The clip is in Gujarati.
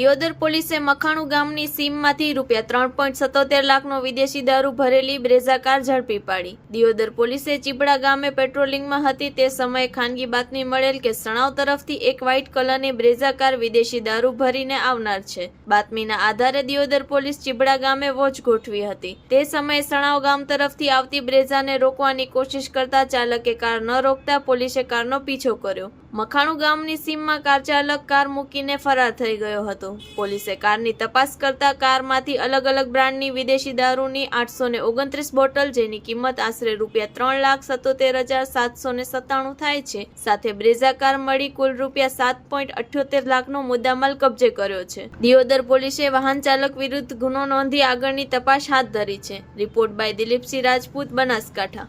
દિયોદર પોલીસે મખાણુ ગામની સીમમાંથી રૂપિયા ત્રણ પોઈન્ટ સત્તોતેર લાખનો વિદેશી દારૂ ભરેલી બ્રેઝા કાર ઝડપી પાડી. દિયોદર પોલીસે ચીબડા ગામે પેટ્રોલિંગમાં હતી તે સમયે ખાનગી બાતમી મળેલ કે સણાવ તરફથી એક વ્હાઇટ કલરની બ્રેઝા કાર વિદેશી દારૂ ભરીને આવનાર છે. બાતમીના આધારે દિયોદર પોલીસ ચીબડા ગામે વોચ ગોઠવી હતી. તે સમયે સણાવ ગામ તરફથી આવતી બ્રેઝાને રોકવાની કોશિશ કરતા ચાલકે કાર ન રોકતા પોલીસે કારનો પીછો કર્યો. મખાણુ ગામની સીમમાં કાર ચાલક કાર મૂકીને ફરાર થઈ ગયો હતો. પોલીસે કારની તપાસ કરતા કારમાંથી અલગ અલગ બ્રાન્ડની વિદેશી દારૂની આઠસો ને ઓગણત્રીસ બોટલ, જેની કિંમત આશરે રૂપિયા ત્રણ લાખ સત્તોતેર હજાર સાતસો ને સત્તાણું થાય છે, સાથે બ્રેઝા કાર મળી કુલ રૂપિયા સાત પોઈન્ટ અઠ્યોતેર લાખનો મુદ્દામાલ કબજે કર્યો છે. દિયોદર પોલીસે વાહન ચાલક વિરુદ્ધ ગુનો નોંધી આગળની તપાસ હાથ ધરી છે. Report by Dilipsinh Rajput, Banaskantha.